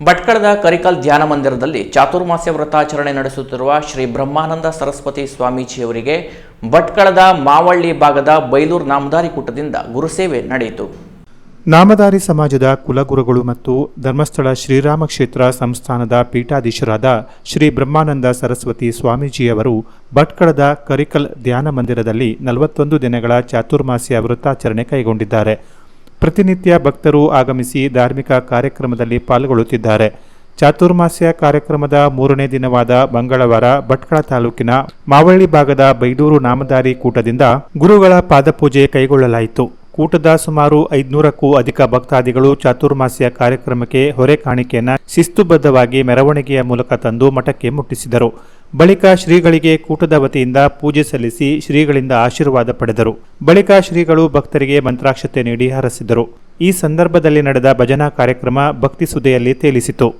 ಭಟ್ಕಳದ ಕರಿಕಲ್ ಧ್ಯಾನ ಮಂದಿರದಲ್ಲಿ ಚಾತುರ್ಮಾಸ್ಯ ವ್ರತಾಚರಣೆ ನಡೆಸುತ್ತಿರುವ ಶ್ರೀ ಬ್ರಹ್ಮಾನಂದ ಸರಸ್ವತಿ ಸ್ವಾಮೀಜಿಯವರಿಗೆ ಭಟ್ಕಳದ ಮಾವಳ್ಳಿ ಭಾಗದ ಬೈಲೂರು ನಾಮದಾರಿ ಕೂಟದಿಂದ ಗುರುಸೇವೆ ನಡೆಯಿತು. ನಾಮದಾರಿ ಸಮಾಜದ ಕುಲಗುರುಗಳು ಮತ್ತು ಧರ್ಮಸ್ಥಳ ಶ್ರೀರಾಮ ಕ್ಷೇತ್ರ ಸಂಸ್ಥಾನದ ಪೀಠಾಧೀಶರಾದ ಶ್ರೀ ಬ್ರಹ್ಮಾನಂದ ಸರಸ್ವತಿ ಸ್ವಾಮೀಜಿಯವರು ಭಟ್ಕಳದ ಕರಿಕಲ್ ಧ್ಯಾನ ಮಂದಿರದಲ್ಲಿ ನಲವತ್ತೊಂದು ದಿನಗಳ ಚಾತುರ್ಮಾಸ್ಯ ವೃತ್ತಾಚರಣೆ ಕೈಗೊಂಡಿದ್ದಾರೆ. ಪ್ರತಿನಿತ್ಯ ಭಕ್ತರು ಆಗಮಿಸಿ ಧಾರ್ಮಿಕ ಕಾರ್ಯಕ್ರಮದಲ್ಲಿ ಪಾಲ್ಗೊಳ್ಳುತ್ತಿದ್ದಾರೆ. ಚಾತುರ್ಮಾಸ್ಯ ಕಾರ್ಯಕ್ರಮದ ಮೂರನೇ ದಿನವಾದ ಮಂಗಳವಾರ ಭಟ್ಕಳ ತಾಲೂಕಿನ ಮಾವಳ್ಳಿ ಭಾಗದ ಬೈದೂರು ನಾಮಧಾರಿ ಕೂಟದಿಂದ ಗುರುಗಳ ಪಾದಪೂಜೆ ಕೈಗೊಳ್ಳಲಾಯಿತು. ಕೂಟದ ಸುಮಾರು ಐದುನೂರಕ್ಕೂ ಅಧಿಕ ಭಕ್ತಾದಿಗಳು ಚಾತುರ್ಮಾಸ್ಯ ಕಾರ್ಯಕ್ರಮಕ್ಕೆ ಹೊರೆ ಕಾಣಿಕೆಯನ್ನು ಶಿಸ್ತುಬದ್ಧವಾಗಿ ಮೆರವಣಿಗೆಯ ಮೂಲಕ ತಂದು ಮಠಕ್ಕೆ ಮುಟ್ಟಿಸಿದರು. ಬಳಿಕ ಶ್ರೀಗಳಿಗೆ ಕೂಟದ ವತಿಯಿಂದ ಪೂಜೆ ಸಲ್ಲಿಸಿ ಶ್ರೀಗಳಿಂದ ಆಶೀರ್ವಾದ ಪಡೆದರು. ಬಳಿಕ ಶ್ರೀಗಳು ಭಕ್ತರಿಗೆ ಮಂತ್ರಾಕ್ಷತೆ ನೀಡಿ ಹರಸಿದರು. ಈ ಸಂದರ್ಭದಲ್ಲಿ ನಡೆದ ಭಜನಾ ಕಾರ್ಯಕ್ರಮ ಭಕ್ತಿ ಸುದೆಯಲ್ಲಿ ತೇಲಿಸಿತು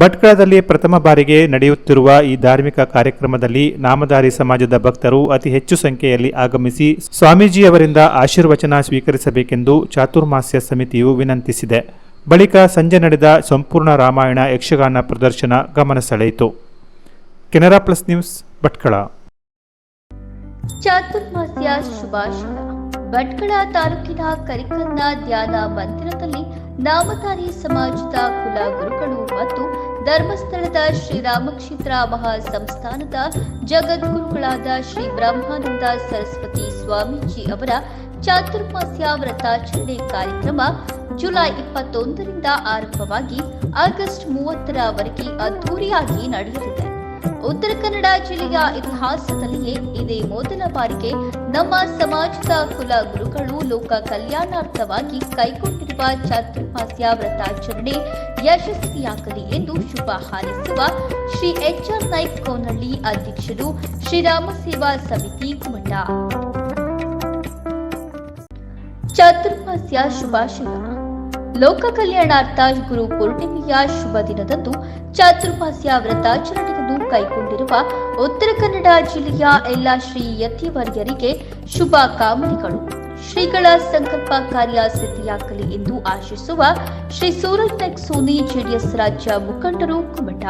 ಭಟ್ಕಳದಲ್ಲಿ ಪ್ರಥಮ ಬಾರಿಗೆ ನಡೆಯುತ್ತಿರುವ ಈ ಧಾರ್ಮಿಕ ಕಾರ್ಯಕ್ರಮದಲ್ಲಿ ನಾಮಧಾರಿ ಸಮಾಜದ ಭಕ್ತರು ಅತಿ ಹೆಚ್ಚು ಸಂಖ್ಯೆಯಲ್ಲಿ ಆಗಮಿಸಿ ಸ್ವಾಮೀಜಿಯವರಿಂದ ಆಶೀರ್ವಚನ ಸ್ವೀಕರಿಸಬೇಕೆಂದು ಚಾತುರ್ಮಾಸ್ಯ ಸಮಿತಿಯು ವಿನಂತಿಸಿದೆ. ಬಳಿಕ ಸಂಜೆ ನಡೆದ ಸಂಪೂರ್ಣ ರಾಮಾಯಣ ಯಕ್ಷಗಾನ ಪ್ರದರ್ಶನ ಗಮನ ಸೆಳೆಯಿತು. Canara plus news, Bhatkal. ಚಾತುರ್ಮಾಸ್ಯ ಶುಭಾಶಯ. ಭಟ್ಕಳ ತಾಲೂಕಿನ ಕರಿಕನ್ನ ಧ್ಯಾನ ಮಂದಿರದಲ್ಲಿ ನಾಮಧಾರಿ ಸಮಾಜದ ಕುಲ ಮತ್ತು ಧರ್ಮಸ್ಥಳದ ಶ್ರೀರಾಮಕ್ಷೇತ್ರ ಮಹಾಸಂಸ್ಥಾನದ ಜಗದ್ಗುರುಗಳಾದ ಶ್ರೀ ಬ್ರಹ್ಮಾನಂದ ಸರಸ್ವತಿ ಸ್ವಾಮೀಜಿ ಅವರ ಚಾತುರ್ಮಾಸ್ಯ ವ್ರತಾಚರಣೆ ಕಾರ್ಯಕ್ರಮ ಜುಲೈ ಇಪ್ಪತ್ತೊಂದರಿಂದ ಆರಂಭವಾಗಿ ಆಗಸ್ಟ್ ಮೂವತ್ತರವರೆಗೆ ಅದ್ದೂರಿಯಾಗಿ ನಡೆಯಲಿದೆ. ಉತ್ತರ ಕನ್ನಡ ಜಿಲ್ಲೆಯ ಇತಿಹಾಸದಲ್ಲಿಯೇ ಇದೇ ಮೊದಲ ಬಾರಿಗೆ ನಮ್ಮ ಸಮಾಜದ ಕುಲ ಗುರುಗಳು ಲೋಕ ಕಲ್ಯಾಣಾರ್ಥವಾಗಿ ಕೈಗೊಂಡಿರುವ ಚಾತುರ್ಮಾಸ್ಯ ವ್ರತಾಚರಣೆ ಯಶಸ್ವಿಯಾಗಲಿ ಎಂದು ಶುಭ ಹಾರೈಸುವ ಶ್ರೀ ಎಚ್ ಆರ್ ನಾಯ್ಕ್ ಕೋನಹಳ್ಳಿ ಅಧ್ಯಕ್ಷರು ಶ್ರೀರಾಮ ಸೇವಾ ಸಮಿತಿ ಕುಮಟ ಚಾತುರ್ಮಾಸ್ಯ ಶುಭಾಶಯ. ಲೋಕ ಕಲ್ಯಾಣಾರ್ಥ ಗುರು ಪೂರ್ಣಿಮೆಯ ಶುಭ ದಿನದಂದು ಚಾತುರ್ಮಾಸ್ಯ ವ್ರತಾಚರಣೆಯನ್ನು ಕೈಗೊಂಡಿರುವ ಉತ್ತರ ಕನ್ನಡ ಜಿಲ್ಲೆಯ ಎಲ್ಲ ಶ್ರೀ ಯತಿವರ್ಯರಿಗೆ ಶುಭ ಕಾಮನೆಗಳು. ಶ್ರೀಗಳ ಸಂಕಲ್ಪ ಕಾರ್ಯ ಸಿದ್ಧಿಯಾಗಲಿ ಎಂದು ಆಶಿಸುವ ಶ್ರೀ ಸೂರಜ್ ಸೋನಿ ಜೆಡಿಎಸ್ ರಾಜ್ಯ ಮುಖಂಡರು ಕುಮಟ.